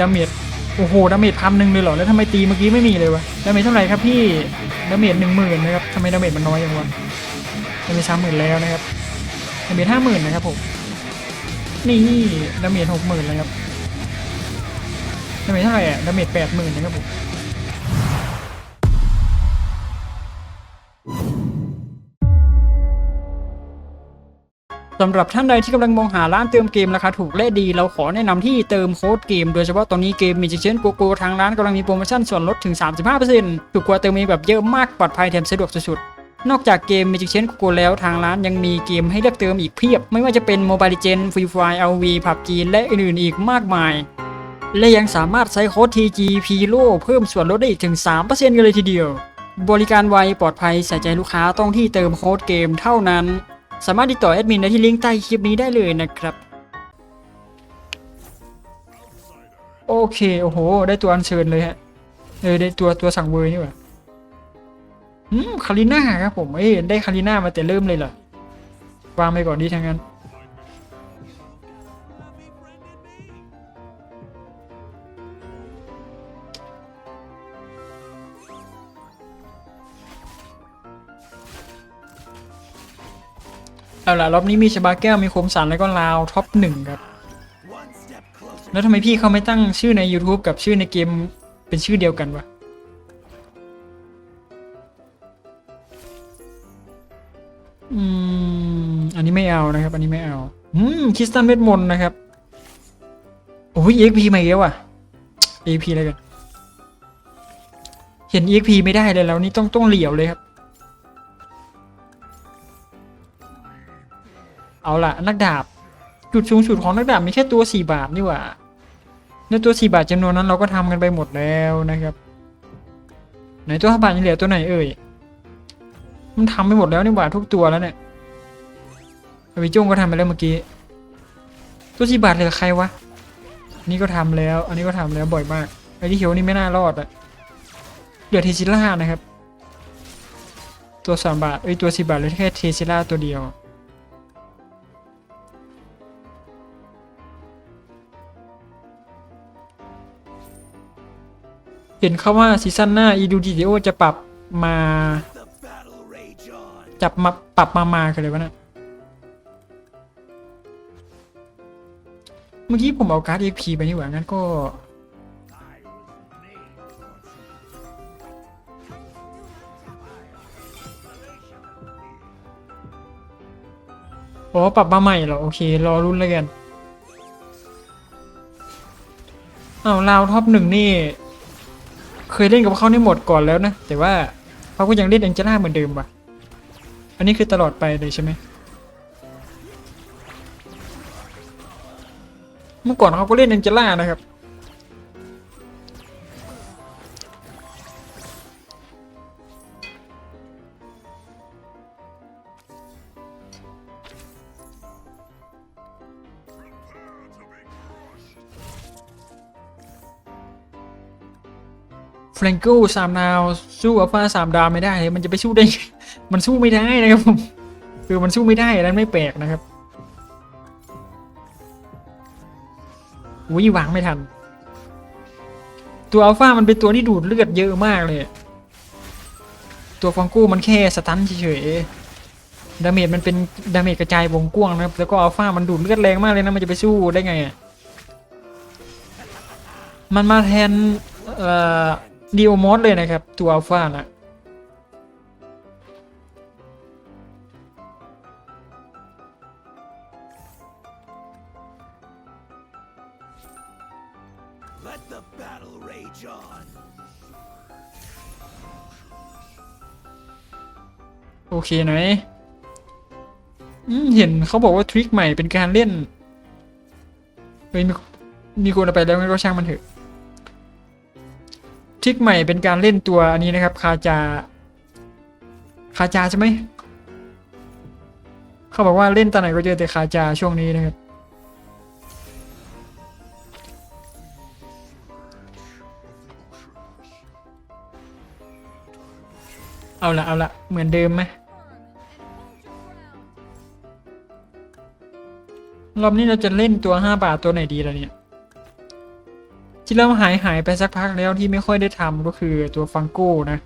ดาเมจโอ้โหดาเมจพันหนึ่งเลยเหรอแล้วทำไมตีเมื่อกี้ไม่มีเลยวะดาเมจเท่าไหร่ครับพี่ดาเมจหนึ่งหมื่นนะครับทำไมดาเมจมันน้อยอย่างวะดาเมจสามหมื่นแล้วนะครับดาเมจห้าหมื่นนะครับผมนี่ดาเมจหกหมื่นเลยครับดาเมจเท่าไหร่อะดาเมจแปดหมื่นนะครับผม สำหรับท่านใดที่กำลังมองหาร้านเติมเกมราคาถูกและดี เราขอแนะนำที่เติมโค้ดเกม โดยเฉพาะตอนนี้เกมมีจิเชนโกโกทางร้านกำลังมีโปรโมชั่นส่วนลดถึง 35%ถูกกว่าเติมเองแบบเยอะมากปลอดภัยแถมสะดวกสุดๆ นอกจากเกม Magic Chain Go แล้วทางร้านยังมีเกมให้เลือกเติมอีกเพียบ ไม่ว่าจะเป็น Mobile Legends Free Fire LV PUBG และอื่นๆอีกมากมาย และยังสามารถใช้โค้ด TGP l o เพิ่มส่วนลดได้อีกถึง 3%กันเลยทีเดียว บริการไวปลอดภัยใส่ใจลูกค้าต้องที่เติมโค้ดเกมเท่านั้น สามารถติดต่อแอดมินได้ที่ลิงก์ใต้คลิปนี้ได้เลยนะครับ โอเค โอ้โห ได้ตัวอัญเชิญเลยฮะเออได้ตัวตัวสั่งเวอร์นี่หว่าอืมคาริน่าครับผมเอ้ยได้คาริน่ามาแต่เริ่มเลยเหรอวางไปก่อนดีทั้งนั้น เอาล่ะรอบนี้มีชบาแก้วมีคมสันแล้วก็ลาวท็อปหนึ่งครับ แล้วทำไมพี่เขาไม่ตั้งชื่อใน YouTube กับชื่อในเกมเป็นชื่อเดียวกันวะอืมอันนี้ไม่เอานะครับ อันนี้ไม่เอาอืมคริสตันเวทมนต์นะครับโอ้ย EXP มาอีกแล้วอะ EXP อะไรกัน เห็น EXP ไม่ได้เลยแล้วนี่ต้องต้องเหลียวเลยครับ เอาละนักดาบ จุดสูงสุดของนักดาบมีแค่ตัว4บาทนี่หว่าในตัว4บาทจำนวนนั้นเราก็ทำกันไปหมดแล้วนะครับไหนตัว5บาทยังเหลือตัวไหนเอ่ยมันทำไปหมดแล้วนี่หว่าทุกตัวแล้วเนี่ยอวิจุ้งก็ทำไปแล้วเมื่อกี้ตัว4บาทเหลือใครวะนนี้ก็ทำแล้ว อันนี้ก็ทำแล้วบ่อยมากไอ้ที่เขียวนี่ไม่น่ารอดอะเหลือเทซิล่านะครับ ตัว3บาทเอ้ตัว4บาทเหลยแค่เทซิล่าตัวเดียว เห็นเขาว่าซีซั่นหน้าอีดูดิโอจะปรับมาจับมาปรับมามากันเลยวะเนะเมื่อกี้ผมเอาการ์ด EP ไปนี่หว่างั้นก็อ๋อปรับมาใหม่เหรอ โอเค รอรุ่นแล้วกันอ้าวลาวท็อปหนึ่งนี่ เคยเล่นกับเขาในหมดก่อนแล้วนะ แต่ว่าเขาก็ยังเล่นแองเจล่าเหมือนเดิมว่ะ อันนี้คือตลอดไปเลยใช่ไหมเมื่อก่อนเขาก็เล่นแองเจล่านะครับ ฟรงโก้สามดาวสู้อัลฟาสามดาวไม่ได้ มันจะไปสู้ได้ มันสู้ไม่ได้นะครับผมคือมันสู้ไม่ได้นั้นไม่แปลกนะครับอุ้ยวางไม่ทัน ตัวอัลฟามันเป็นตัวที่ดูดเลือดเยอะมากเลย ตัวฟองโก้มันแค่สตันเฉยๆดาเมจมันเป็นดาเมจกระจายวงกว้างนะครับ แล้วก็อัลฟามันดูดเลือดแรงมากเลยนะ มันจะไปสู้ได้ไง มันมาแทนเอ่อ ดีโอมอสเลยนะครับ ตัวอัลฟานะ Let the battle rage on. โอเคหน่อยอืมเห็นเขาบอกว่าทริคใหม่เป็นการเล่นเฮ้ยมีมีคนเอาไปแล้วงั้นก็ช่างมันเถอะ ทริคใหม่เป็นการเล่นตัวอันนี้นะครับ คาจา คาจาใช่ไหม เขาบอกว่าเล่นตอนไหนก็เจอแต่คาจาช่วงนี้นะครับ เอาละเอาละเหมือนเดิมไหมรอบนี้เราจะเล่นตัว 5 บาทตัวไหนดีล่ะเนี่ย ที่เริ่มหายหายไปสักพักแล้วที่ไม่ค่อยได้ทำก็คือตัวฟังโก้นะ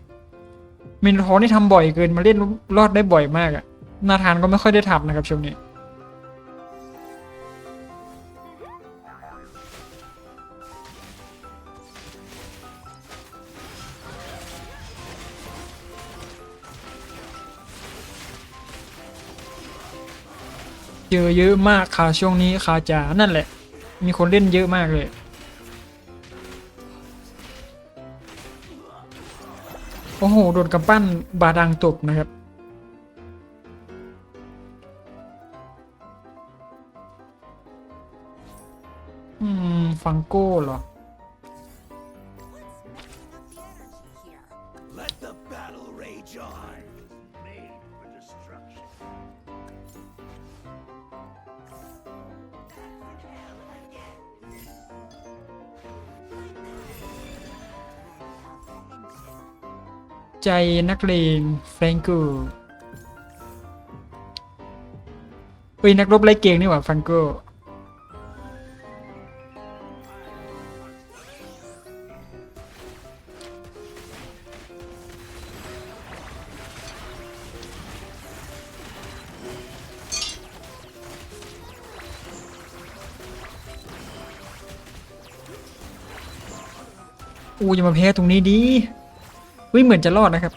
มินทอนี่ทำบ่อยเกินมาเล่นรอดได้บ่อยมากอะนาธานก็ไม่ค่อยได้ทำนะครับช่วงนี้เจอเยอะมากค่ะช่วงนี้คาจานั่นแหละ มีคนเล่นเยอะมากเลย อ้โห โดนกำปั้นบาดังตบนะครับ อืม ฟังโก้เหรอ ใจนักเลงแฟรงกูเฮ้ยนักรบไล่เก่งนี่หว่าแฟรงกูอูอย่ามาแพ้ตรงนี้ดี ฮ้ยเหมือนจะรอดนะครับ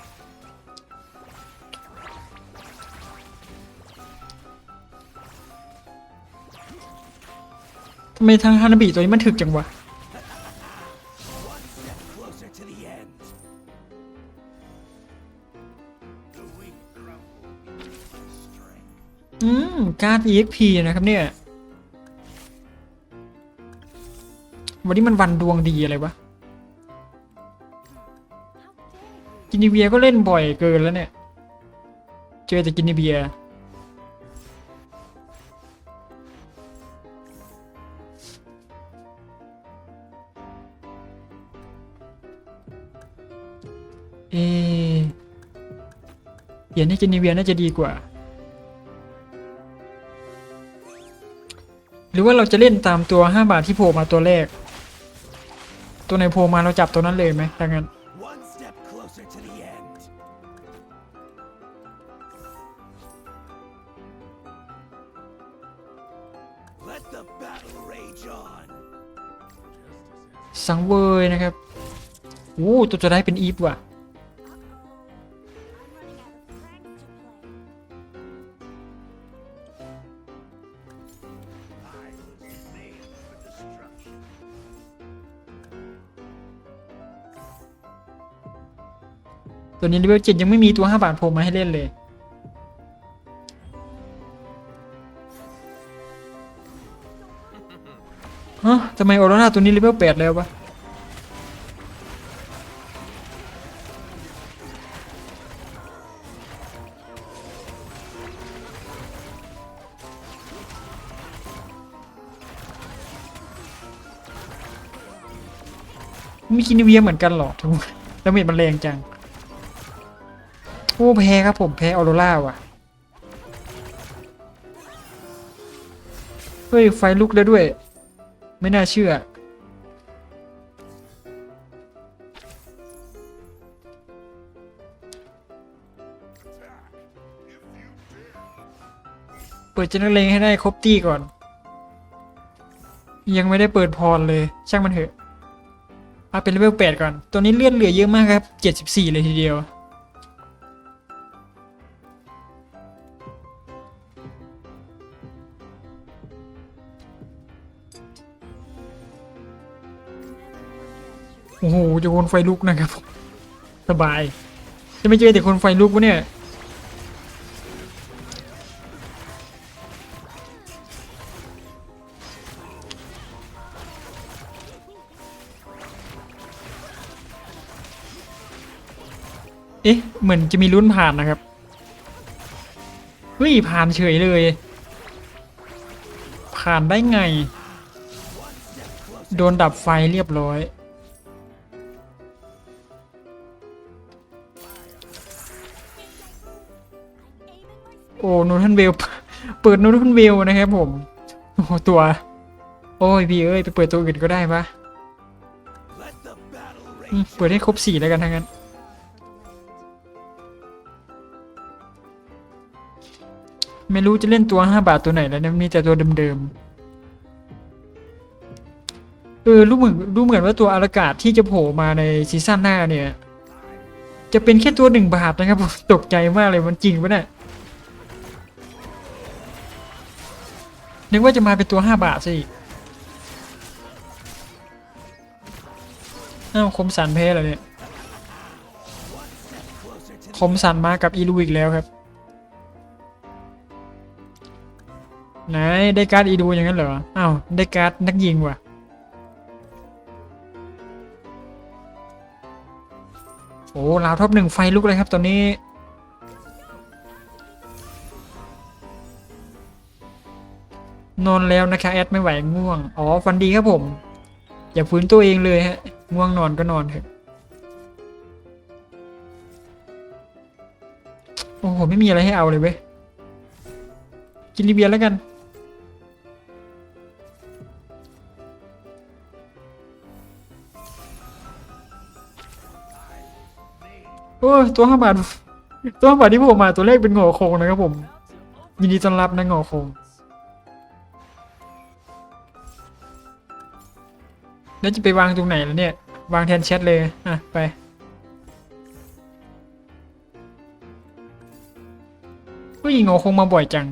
ทำไมทางฮานาบิตัวนี้มันถึกจังวะ อืม การ์ด EXP นะครับเนี่ย วันนี้มันวันดวงดีอะไรวะ กินิเวียก็เล่นบ่อยเกินแล้วเนี่ย เจอแต่กินิเวียเอเปลี่ยนให้กินิเวียน่าจะดีกว่า หรือว่าเราจะเล่นตามตัว 5 บาทที่โผล่มาตัวแรก ตัวไหนโผล่มาเราจับตัวนั้นเลยไหมถ้างั้น สังเวยนะครับโอ้ตัวจะได้เป็นอีฟว่ะตัวนี้เลเวลเจ็ดยังไม่มีตัว5บาทโผล่มาให้เล่นเลย ฮะทำไมออโรราตัวนี้เลเวลแปดแล้ววะมีกินเวียเหมือนกันหรอทุกคนแล้วเม็ดมันแรงจัง โอ้แพ้ครับผมแพ้ออโรราว่ะเฮ้ยไฟลุกแล้วด้วย ไม่น่าเชื่อ เปิดเจนเลงให้ได้ครบตี้ก่อน ยังไม่ได้เปิดพรเลย ช่างมันเถอะเอาเป็นเลเวล8ก่อน ตัวนี้เลื่อดเหลือเยอะมากครับ 74 เลยทีเดียว โอ้โหจะคนไฟลุกนะครับสบาย จะไม่เจอแต่คนไฟลุกวะเนี่ยเอ๊ะเหมือนจะมีลุ้นผ่านนะครับเฮ้ยผ่านเฉยเลย ผ่านได้ไง โดนดับไฟเรียบร้อย นทันเวลเปิดโนทันเวลนะครับผมโอ้ตัว โอ้ยพี่เอ้ยไปเปิดตัวอื่นก็ได้ปะเปิดให้ครบสี่แล้วกันทั้งนั้นไม่รู้จะเล่นตัวห้าบาทตัวไหนแล้วเนี่ยมีแต่ตัวเดิมๆ เออรู้เหมือนรู้เหมือนว่าตัวอากาศที่จะโผล่มาในซีซั่นหน้าเนี่ย จะเป็นแค่ตัวหนึ่งบาทนะครับผมตกใจมากเลยมันจริงปะเนี่ย นึกว่าจะมาเป็นตัวห้าบาทสิอ้าวคมสันแพ้เหรอเนี่ยคมสันมากับอีลูอีกแล้วครับ ไหนได้การ์ดอีดูอย่างนั้นเหรอ อ้าวได้การ์ดนักยิงว่ะ โอ้ลาวท็อปหนึ่งไฟลุกเลยครับตอนนี้ นอนแล้วนะคะแอดไม่ไหวง่วง อ๋อฟันดีครับผม อย่าฟื้นตัวเองเลยฮะ ง่วงนอนก็นอนเถอะ โอ้โห ไม่มีอะไรให้เอาเลยเว้ย กินลิเบียแล้วกัน โอ้ตัวห้าบาท ตัวห้าบาทที่ผมมาตัวเลขเป็นงอโคงนะครับผม ยินดีต้อนรับนะงอโคง แล้วจะไปวางตรงไหนล่ะเนี่ย วางแทนแชทเลย อะ ไป ผู้หญิงงอคงมาบ่อยจัง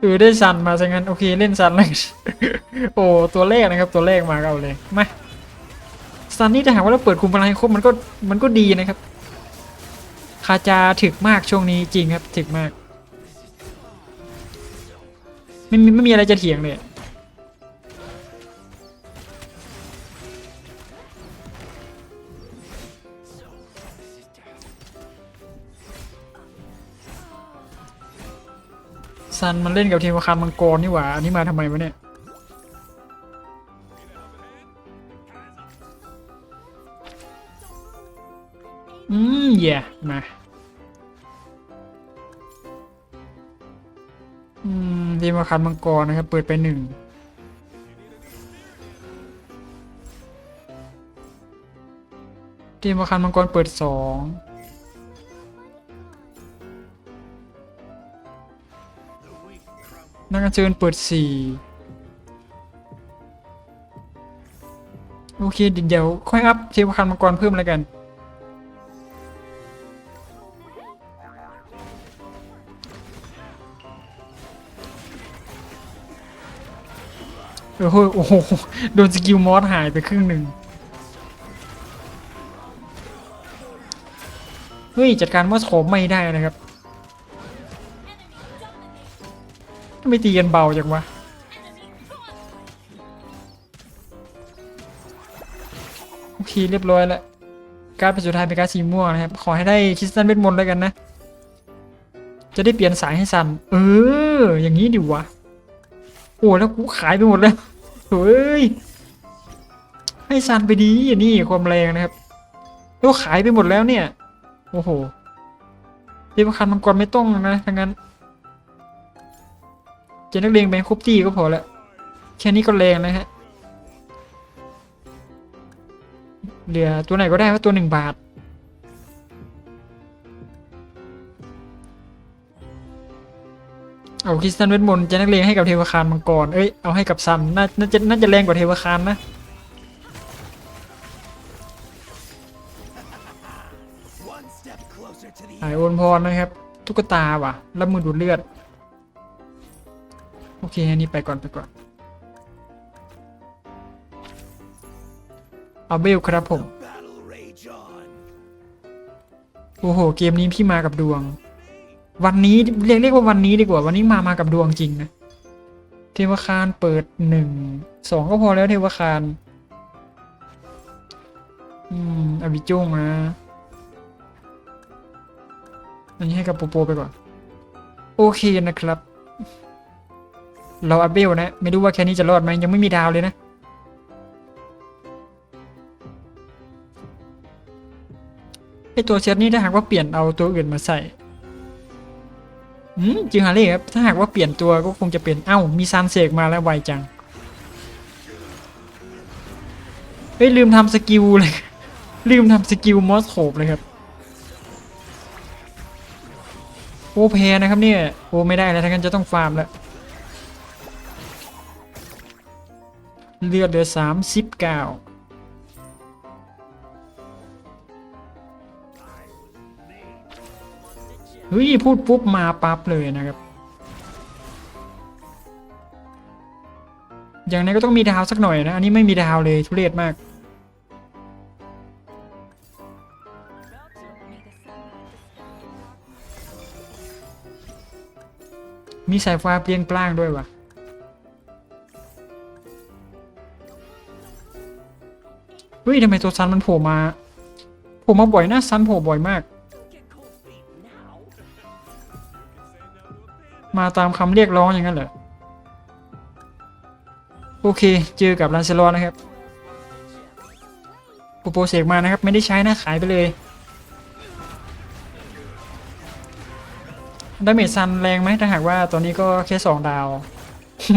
เออได้ซันมาซะงั้น โอเค เล่นซันเลยโอ้ ตัวเลขนะครับ ตัวเลขมาเอาเลย มาซันนี่ถ้าหากว่าเราเปิดคุมพลังให้ครบมันก็มันก็ดีนะครับ คาจาถึกมากช่วงนี้จริงครับถึกมาก ไม่มีไม่มีอะไรจะเถียงเลยซันมันเล่นกับทีมอาคารมังกรนี่หว่า อันนี้มาทำไมวะเนี่ย เย่มาอืมทีมอาคารมังกรนะครับ เปิดไปหนึ่งทีมอาคารมังกรเปิดสองนักการเชิญเปิดสี่โอเคเดี๋ยวค่อยอัพเทวคันมังกรเพิ่มแล้วกัน โอ้โหโดนสกิลมอสหายไปครึ่งหนึ่งเฮ้ย จัดการมอสโคมไม่ได้นะครับทำไมตีกันเบาจังวะโอเคเรียบร้อยแล้วการเป็นสุดท้ายเป็นการสีม่วงนะครับ ขอให้ได้คริสตันเวทมนต์แล้วกันนะ จะได้เปลี่ยนสายให้ซัน เออ อย่างนี้ดิวะ โอ้แล้วกูขายไปหมดแล้ว เฮ้ย ให้ซันไปดีอันนี้ความแรงนะครับแล้วขายไปหมดแล้วเนี่ย โอ้โหเทพคันมังกรไม่ต้องนะทั้งนั้น เจนนักเลงแบงครบตี้ก็พอละแค่นี้ก็แรงนะฮะเหลือตัวไหนก็ได้ว่าตัวหนึ่งบาท เอาคริสตันเวทมนต์จนนักเลงให้กับเทวคารมังกร เอ้ย เอาให้กับซันน่าน่าจะน่าจะแรงกว่าเทวคารนะหายโอนพรนะครับ ตุ๊กตาว่ะรับมือดูดเลือด โอเคอันนี้ไปก่อนไปก่อน เอาเบลครับผม โอ้โห เกมนี้พี่มากับดวง วันนี้เรียกเรียกว่าวันนี้ดีกว่า วันนี้มามากับดวงจริงนะเทวคารเปิดหนึ่งสองก็พอแล้วเทวคารอืมอวิจุ้งมาอันนี้ให้กับโปโปไปก่อน โอเคนะครับ เราอัพเบลนะ ไม่รู้ว่าแค่นี้จะรอดไหมยังไม่มีดาวเลยนะ ไอตัวเซตนี้ถ้าหากว่าเปลี่ยนเอาตัวอื่นมาใส่ จิงฮาเล่ครับ ถ้าหากว่าเปลี่ยนตัวก็คงจะเป็นเอ้า มีซันเสกมาแล้วไวจัง เฮ้ย ลืมทำสกิลเลย ลืมทำสกิลมอสโคบเลยครับ โอ้แพ้นะครับเนี่ย โอ้ไม่ได้แล้วทั้งนั้นจะต้องฟาร์มแล้ว เลือดเหลือสามสิบเก้า เฮ้ยพูดปุ๊บมาปั๊บเลยนะครับ อย่างนี้ก็ต้องมีดาวสักหน่อยนะ อันนี้ไม่มีดาวเลยทุเรศมาก มีสายฟ้าเปลี่ยนปล้างด้วยวะเฮ้ยทำไมตัวซันมันโผล่มาโผล่มาบ่อยนะซันโผล่บ่อยมาก มาตามคำเรียกร้องอย่างนั้นเหรอ โอเค เจอกับลันเซลอนะครับโปโปเสกมานะครับ ไม่ได้ใช้นะ ขายไปเลยดาเมจซันแรงไหมถ้าหากว่าตอนนี้ก็แค่สองดาว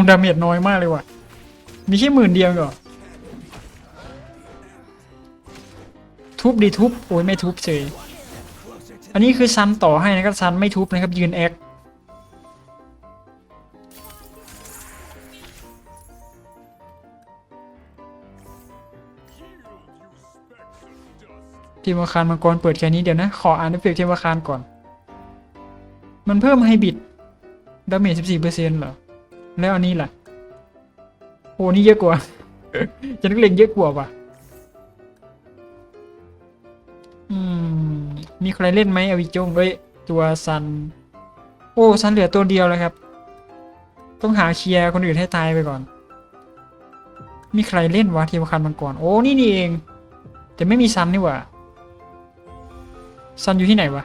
ดาเมจน้อยมากเลยว่ะ มีแค่หมื่นเดียวเหรอทุบดีทุบ โอ้ยไม่ทุบเฉยอันนี้คือซันต่อให้นะครับซันไม่ทุบนะครับยืนแอค ทีมอาคารมังกรเปิดแค่นี้เดี๋ยวนะ ขออ่านเอฟเฟกต์ทีมอาคารก่อน มันเพิ่มไฮบิดดาเมจ14%เปอร์เซ็นต์เหรอ แล้วอันนี้ล่ะโอ้นี่เยอะกว่าจะนักเลงเยอะกว่าว่ะอืม มีใครเล่นไหมอวิจงเอ้ย ตัวซัน โอ้ซันเหลือตัวเดียวแล้วครับ ต้องหาเคลียร์คนอื่นให้ตายไปก่อน มีใครเล่นวะทีมคารมังกร โอ้ นี่นี่เอง แต่ไม่มีซันนี่หว่า ซันอยู่ที่ไหนวะ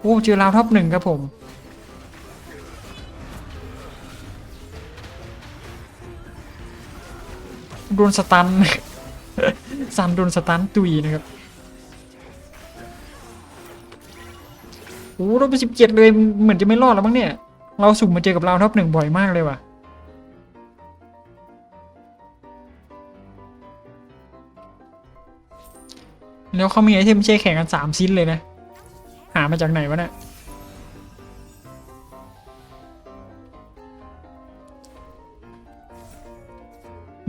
โอ้เจอราวท็อปหนึ่งครับผม โดนสตัน ซันโดนสตันตุยนะครับ โอ้เราไปสิบเจ็ดเลยเหมือนจะไม่รอดแล้วมั้งเนี่ย เราสุ่มมาเจอกับราวท็อปหนึ่งบ่อยมากเลยว่ะ แล้วเขามีไอเทมแช่แข็งกันสามชิ้นเลยนะ หามาจากไหนวะเนี่ย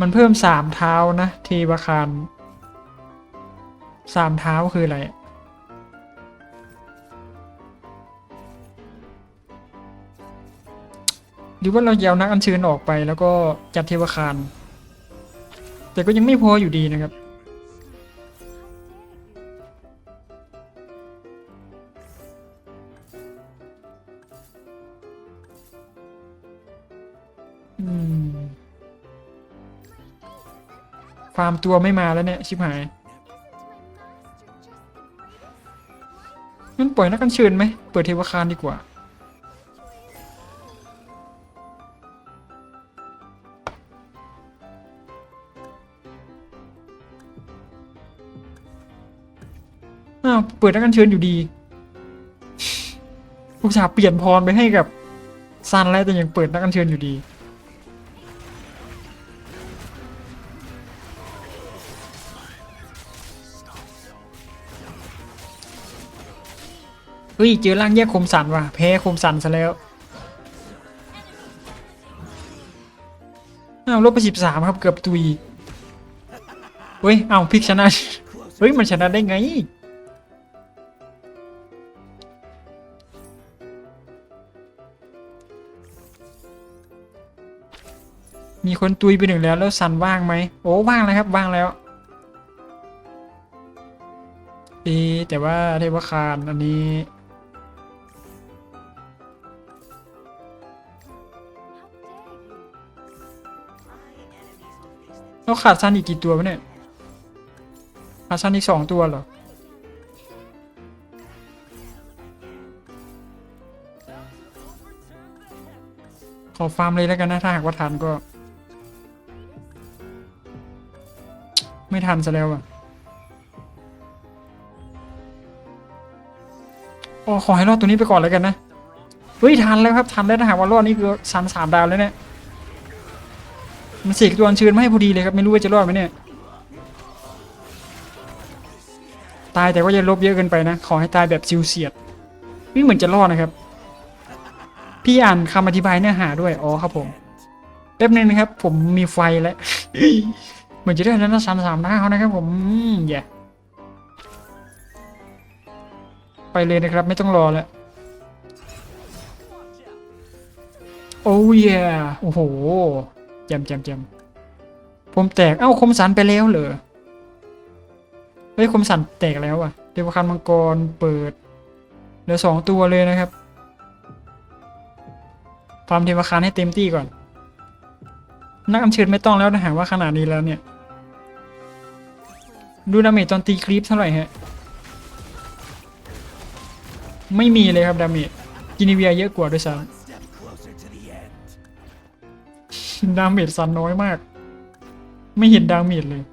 มันเพิ่มสามเท้านะเทวาคารสามเท้าคืออะไรหรือว่าเราเอานักอัญเชิญออกไปแล้วก็จัดเทวาคารแต่ก็ยังไม่พออยู่ดีนะครับามตัวไม่มาแล้วเนี่ย ชิบหายงั้นปล่อยนักกันเชิญไหม เปิดเทวคารดีกว่า อ้าว เปิดนักกันเชิญอยู่ดีอุตส่าเปลี่ยนพรไปให้กับซันแล้วแต่ยังเปิดนักอัญเชิญอยู่ดี เฮ้ยเจอร่างแยกคมสันว่ะแพ้คมสันซะแล้วอ้าวลบไปสิบสามครับเกือบตุยเฮ้ยเอาพิกชนะเฮ้ยมันชนะได้ไงมีคนตุยไปหนึ่งแล้วแล้วซันว่างไหมโอ้ว่างแล้วครับว่างแล้วเอแต่ว่าเทวคารอันนี้ เราขาดซันอีกกี่ตัววะเนี่ยขาดซันอีกสองตัวเหรอขอฟาร์มเลยแล้วกันนะถ้าหากว่าทันก็ ไม่ทันซะแล้วอะโอ้ขอให้รอดตัวนี้ไปก่อนแล้วกันนะ เฮ้ย ทันแล้วครับ ทันแล้วนะหากว่ารอดนี่คือซันสามดาวแล้วเนี่ย มันเสกตัวอัญเชิญมาให้พอดีเลยครับ ไม่รู้ว่าจะรอดไหมเนี่ย ตายแต่ว่าอย่าลบเยอะเกินไปนะ ขอให้ตายแบบซิวเฉียดนี่เหมือนจะรอดนะครับ พี่อ่านคำอธิบายเนื้อหาด้วย อ๋อครับผมแป๊บนึงนะครับ ผมมีไฟแล้วเหมือนจะได้นั้นนะสามสามดาวนะครับผมอืมอย่าไปเลยนะครับ ไม่ต้องรอแล้วโอ้ยโอ้โห แจมแจมแจมผมแตก เอ้าคมสันไปแล้วเหรอ เฮ้ยคมสันแตกแล้วอะเทวคันมังกรเปิด เหลือสองตัวเลยนะครับฟาร์มเทวคันให้เต็มที่ก่อน นักอัญเชิญไม่ต้องแล้วนะหากว่าขนาดนี้แล้วเนี่ย ดูดาเมจตอนตีคลิปเท่าไหร่ฮะ ไม่มีเลยครับดาเมจกินิเวียเยอะกว่าด้วยซ้ One ดาเมจสันน้อยมาก ไม่เห็นดาเมจเลย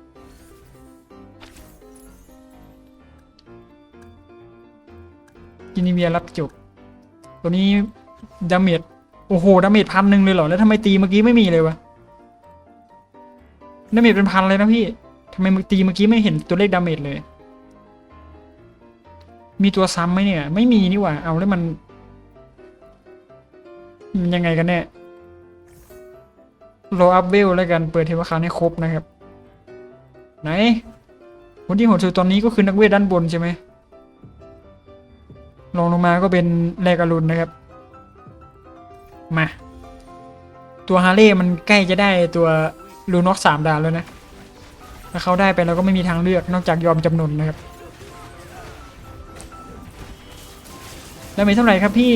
กินิเวียรับจบ ตัวนี้ดาเมจโอ้โหดาเมจพันหนึ่งเลยเหรอ แล้วทำไมตีเมื่อกี้ไม่มีเลยวะดาเมจเป็นพันเลยนะพี่ทำไมตีเมื่อกี้ไม่เห็นตัวเลขดาเมจเลย มีตัวซ้ำไหมเนี่ย ไม่มีนี่หว่า เอาแล้วมันมันยังไงกันแน่ รออัพเวลแล้วกันเปิดเทวคานให้ครบนะครับ ไหน คนที่โหดสุดตอนนี้ก็คือนักเวทด้านบนใช่ไหมลองลงมาก็เป็นแรกอรุณนะครับ มา ตัวฮาร์เล่มันใกล้จะได้ตัวลูน็อกสามดาวแล้วนะถ้าเขาได้ไปเราก็ไม่มีทางเลือกนอกจากยอมจำนนนะครับ ดาเมจเท่าไหร่ครับพี่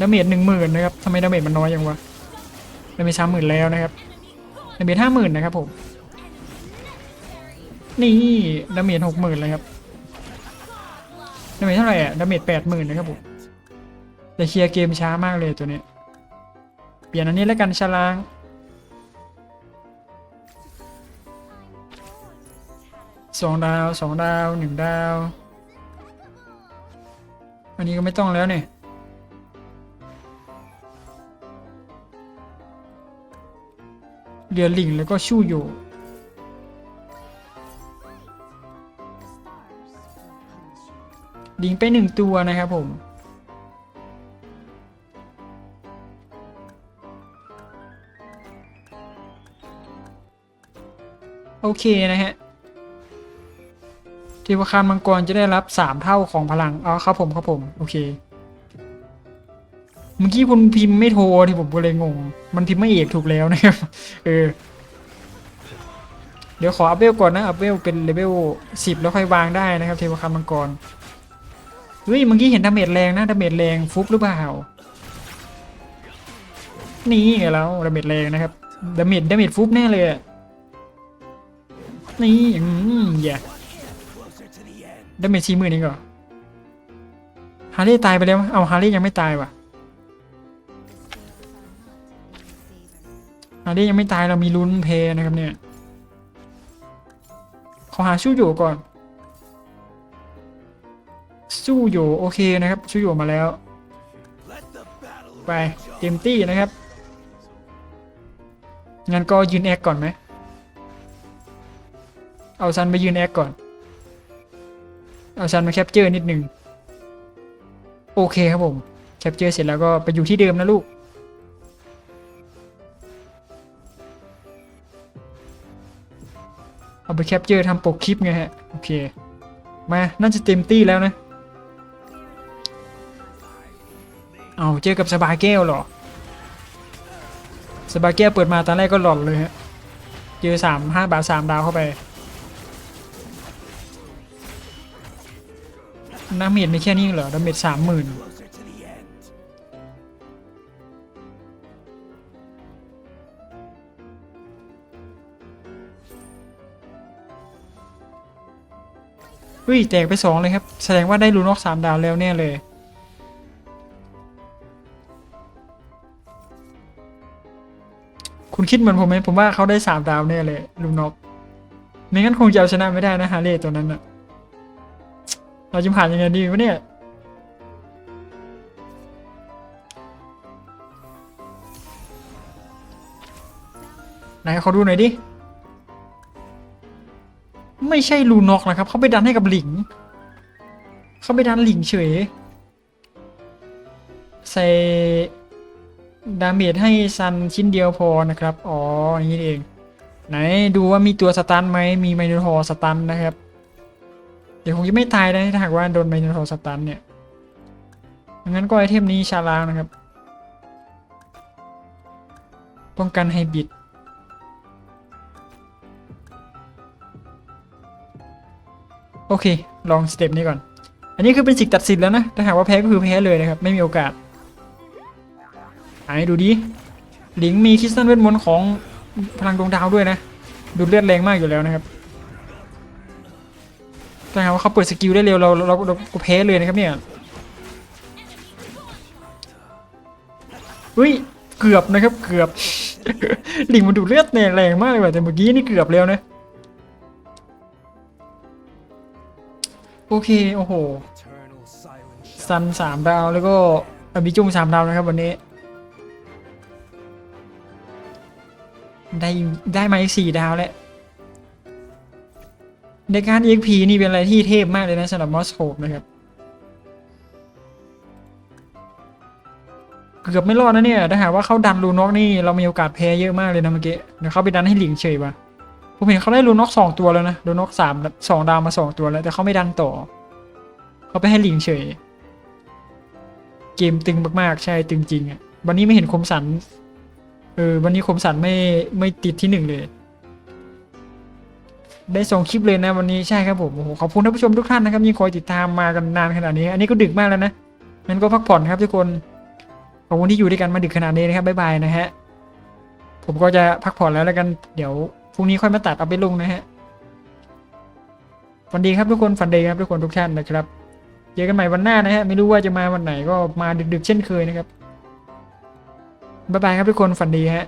ดาเมจหนึ่งหมื่นนะครับทำไมดาเมจมันน้อยอย่างวะ ดาเมจสามหมื่นแล้วนะครับดาเมจห้าหมื่นนะครับผมนี่ดาเมจหกหมื่นเลยครับดาเมจเท่าไหร่อะดาเมจแปดหมื่นนะครับผมแต่เคลียร์เกมช้ามากเลยตัวนี้ เปลี่ยนอันนี้แล้วกันชาลาง สองดาวสองดาวหนึ่งดาว อันนี้ก็ไม่ต้องแล้วเนี่ย เรือลิงแล้วก็ชู่อยู่ลิงไปหนึ่งตัวนะครับผม โอเคนะฮะเทวคานมังกรจะได้รับสามเท่าของพลัง อ๋อครับผมครับผม โอเค เมื่อกี้คุณพิมพ์ไม่โทรที่ผมก็เลยงง มันพิมพ์ไม่เอกถูกแล้วนะครับ เออ เดี๋ยวขออัพเวลก่อนนะ อัพเวลเป็นเลเวลสิบแล้วค่อยวางได้นะครับ เทวคามังกร เฮ้ย เมื่อกี้เห็นดาเมจแรงนะ ดาเมจแรงฟุบหรือเปล่า นี่ไงแล้วดาเมจแรงนะครับ ดาเมจดาเมจฟุบแน่เลย นี่ อืมอย่าดาเมจสี่หมื่นเองเหรอฮาร์เร่ตายไปแล้ว เอาฮาร์เร่ยังไม่ตายว่ะาร์เร่ยังไม่ตายเรามีลุ้นเพย์นะครับเนี่ย ขอหาชู้อยู่ก่อนสู้อยู่โอเคนะครับสู้อยู่มาแล้ว ไปเต็มที่นะครับ งั้นก็ยืนแอคก่อนไหม เอาซันไปยืนแอคก่อน เอาซันมาแคปเจอร์นิดหนึ่ง โอเคครับผม แคปเจอร์เสร็จแล้วก็ไปอยู่ที่เดิมนะลูก เอาไปแคปเจอร์ทำปกคลิปไงฮะ โอเค มาน่าจะเต็มที่แล้วนะ เอาเจอกับสบาแก้วหรอ สบาแก้วเปิดมาตอนแรกก็หลอนเลยฮะ เจอสามห้าบาทสามดาวเข้าไปน้ำเมจมีแค่นี้เหรอดาเมจสามหมื่น ฮ้ยแตกไป 2 เลยครับ แสดงว่าได้ลูนอก 3 ดาวแล้วแน่เลยคุณคิดเหมือนผมไหมผมว่าเขาได้ 3 ดาวแน่เลยลูนอกไม่งั้นคงจะเอาชนะไม่ได้นะฮาเล่ตัวนั้นอะเราจะผ่านยังไงดีวะเนี่ยไหนเขาดูหน่อยดิ ไม่ใช่ลูน็อกนะครับ เขาไปดันให้กับหลิง เขาไปดันหลิงเฉย ใส่ดาเมจให้ซันชิ้นเดียวพอนะครับ อ๋ออย่างนี้เอง ไหนดูว่ามีตัวสตันไหม มีไมโนทอสตันนะครับ เดี๋ยวคงจะไม่ตายนะถ้าหากว่าโดนไมโนทอสตันเนี่ย งั้นก็ไอเทมนี้ชาลางนะครับ ป้องกันไฮบิด โอเค ลองสเต็ปนี้ก่อน อันนี้คือเป็นสิ่งตัดสินแล้วนะ ถ้าหากว่าแพ้ก็คือแพ้เลยนะครับ ไม่มีโอกาสไหนดูดิ หลิงมีคริสตัลเวทมนต์ของพลังดวงดาวด้วยนะ ดูดเลือดแรงมากอยู่แล้วนะครับ ถ้าหากว่าเขาเปิดสกิลได้เร็วเราเราเราแพ้เลยนะครับเนี่ยอุ้ย เกือบนะครับ เกือบ หลิงมันดูดเลือดแรงมากเลยว่ะแต่เมื่อกี้นี่เกือบแล้วนะ โอเค โอ้โหซันสามดาวแล้วก็อบิจุงสามดาวนะครับวันนี้ ได้ได้มาอีกสี่ดาวแล้วในการ EXP นี่เป็นอะไรที่เทพมากเลยนะสำหรับมอสโคปนะครับ เกือบไม่รอดนะเนี่ยถ้าหากว่าเขาดันลูน็อกนี่เรามีโอกาสแพ้เยอะมากเลยนะเมื่อกี้เดี๋ยวเขาไปดันให้หลิงเฉยว่ะ ผมเห็นเขาได้ลูนอกสองตัวแล้วนะลูนอกสามสองดาวมาสองตัวแล้วแต่เขาไม่ดันต่อ เขาไปให้ลิงเฉย เกมตึงมากๆ ใช่ตึงจริงอะวันนี้ไม่เห็นคมสันเออวันนี้คมสันไม่ไม่ติดที่หนึ่งเลย ได้ส่งคลิปเลยนะวันนี้ใช่ครับผมโอ้โหขอบคุณท่านผู้ชมทุกท่านนะครับยังคอยติดตามมากันนานขนาดนี้ อันนี้ก็ดึกมากแล้วนะงั้นก็พักผ่อนครับทุกคนขอบคุณที่อยู่ด้วยกันมาดึกขนาดนี้นะครับบ๊ายบายนะฮะผมก็จะพักผ่อนแล้วแล้วกันเดี๋ยว พรุ่งนี้ค่อยมาตัดเอาไปลงนะฮะฝันดีครับทุกคนฝันดีครับทุกคนทุกท่านนะครับเจอกันใหม่วันหน้านะฮะไม่รู้ว่าจะมาวันไหนก็มาดึกๆเช่นเคยนะครับบ๊ายบายครับทุกคนฝันดีฮะ